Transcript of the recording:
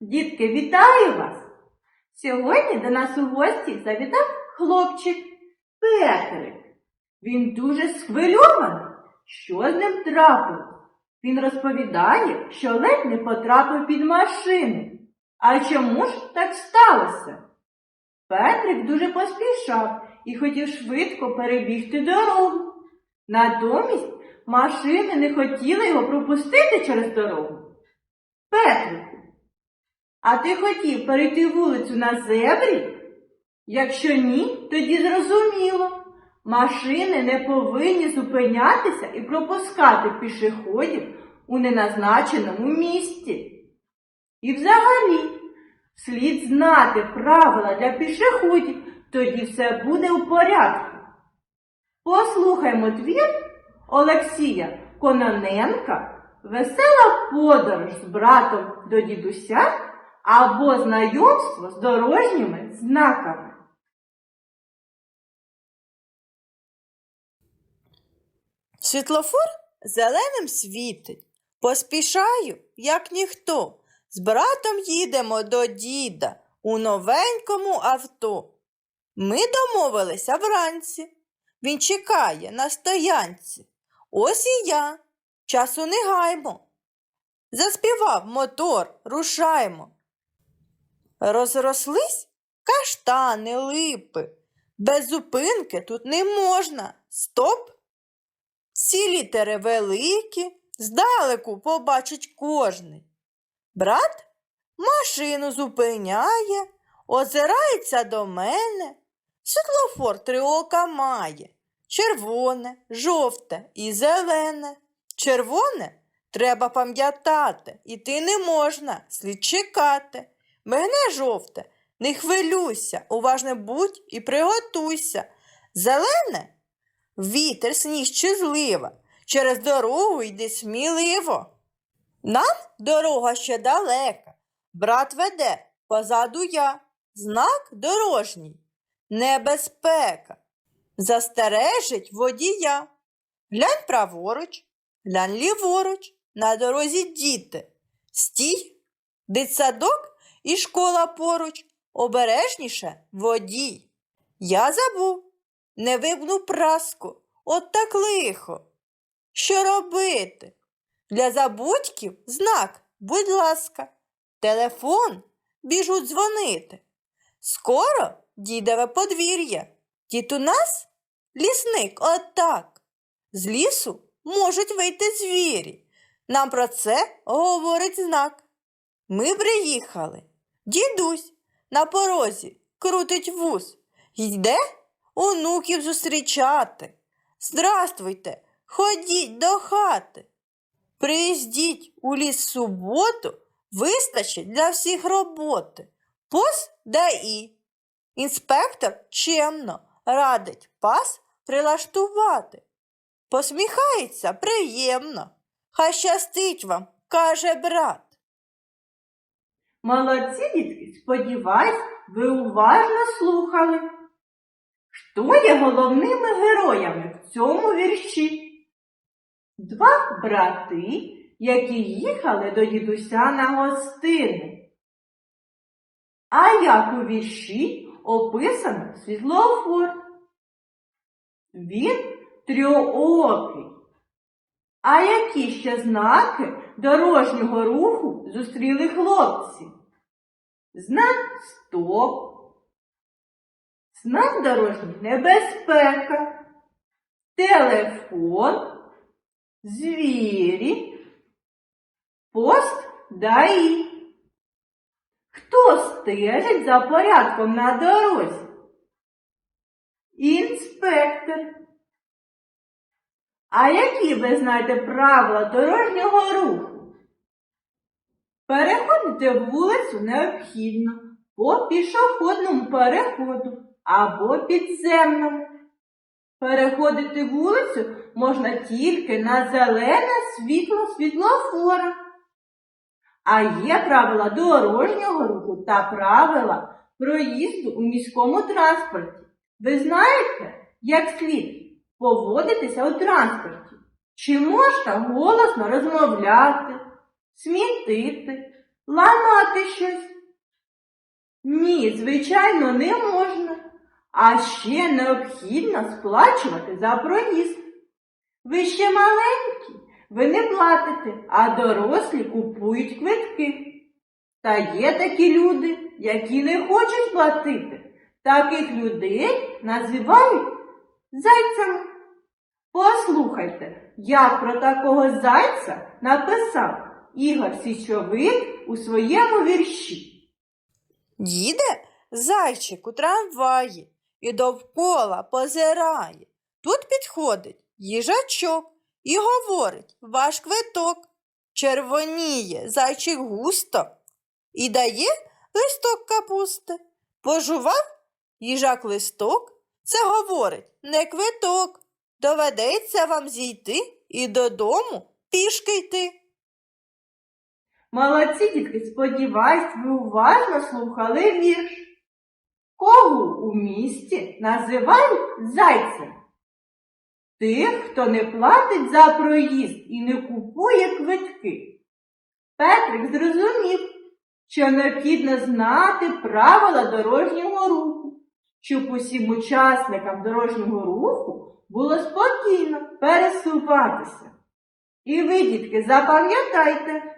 Дітки, вітаю вас! Сьогодні до нас у гості завітав хлопчик Петрик. Він дуже схвильований. Що з ним трапилось? Він розповідає, що ледь не потрапив під машину. А чому ж так сталося? Петрик дуже поспішав і хотів швидко перебігти дорогу. Натомість машини не хотіли його пропустити через дорогу. Петрику, а ти хотів перейти вулицю на зебрі? Якщо ні, тоді зрозуміло. Машини не повинні зупинятися і пропускати пішоходів у неназначеному місці. І взагалі, слід знати правила для пішоходів, тоді все буде у порядку. Послухаймо твір Олексія Кононенка Весела подорож з братом до дідуся або знайомство з дорожніми знаками. Світлофор зеленим світить. Поспішаю, як ніхто. З братом їдемо до діда у новенькому авто. Ми домовилися вранці. Він чекає на стоянці. Ось і я. Часу не гаймо. Заспівав мотор, рушаймо. Розрослись каштани, липи. Без зупинки тут не можна. Стоп! Ці літери великі, здалеку побачить кожний. Брат машину зупиняє, озирається до мене. Світлофор три ока має. Червоне, жовте і зелене. Червоне треба пам'ятати, іти не можна, слід чекати. Мигне жовте, не хвилюйся, уважно будь і приготуйся. Зелене Вітер, сніг чи злива, через дорогу йди сміливо. Нам дорога ще далека, брат веде, позаду я, знак дорожній, небезпека. Застережить водія. Глянь праворуч, глянь ліворуч, на дорозі діти. Стій, дитсадок і школа поруч, обережніше водій. Я забув не вибну праску, от так лихо. Що робити? Для забудьків знак, будь ласка, телефон біжуть дзвонити. Скоро дідове подвір'я. Дід у нас лісник отак. З лісу можуть вийти звірі. Нам про це говорить знак. Ми приїхали. Дідусь на порозі крутить вуз. Йде онуків зустрічати. Здрастуйте, ходіть до хати. Приїздіть у ліс суботу, вистачить для всіх роботи. Пос ДАІ. Інспектор чемно радить пас прилаштувати. Посміхається приємно. Хай щастить вам, каже брат. Молодці, дітки, сподіваюсь, ви уважно слухали. Хто є головними героями в цьому вірші? Два брати, які їхали до дідуся на гостини. А як у вірші описано світлофор? Він трьоокий. А які ще знаки дорожнього руху зустріли хлопці? Знак стоп. Знак дорожній небезпека, телефон, звірі, пост ДАІ. Хто стежить за порядком на дорозі? Інспектор. А які ви знаєте правила дорожнього руху? Переходити вулицю необхідно по пішохідному переходу або підземному. Переходити вулицю можна тільки на зелене світло світлофора. А є правила дорожнього руху та правила проїзду у міському транспорті. Ви знаєте, як слід поводитися у транспорті? Чи можна голосно розмовляти, смітити, ламати щось? Ні, звичайно, не можна. А ще необхідно сплачувати за проїзд. Ви ще маленькі, ви не платите, а дорослі купують квитки. Та є такі люди, які не хочуть платити. Таких людей називають зайцями. Послухайте, як про такого зайця написав Ігор Січовик у своєму вірші. Їде зайчик у трамваї і довкола позирає. Тут підходить їжачок і говорить ваш квиток. Червоніє зайчик густо і дає листок капусти. Пожував їжак листок, це говорить не квиток. Доведеться вам зійти і додому пішки йти. Молодці, дітки, сподіваюсь, ви уважно слухали вірш. Кого у місті називають зайцем? Тих, хто не платить за проїзд і не купує квитки. Петрик зрозумів, що необхідно знати правила дорожнього руху, щоб усім учасникам дорожнього руху було спокійно пересуватися. І ви, дітки, запам'ятайте,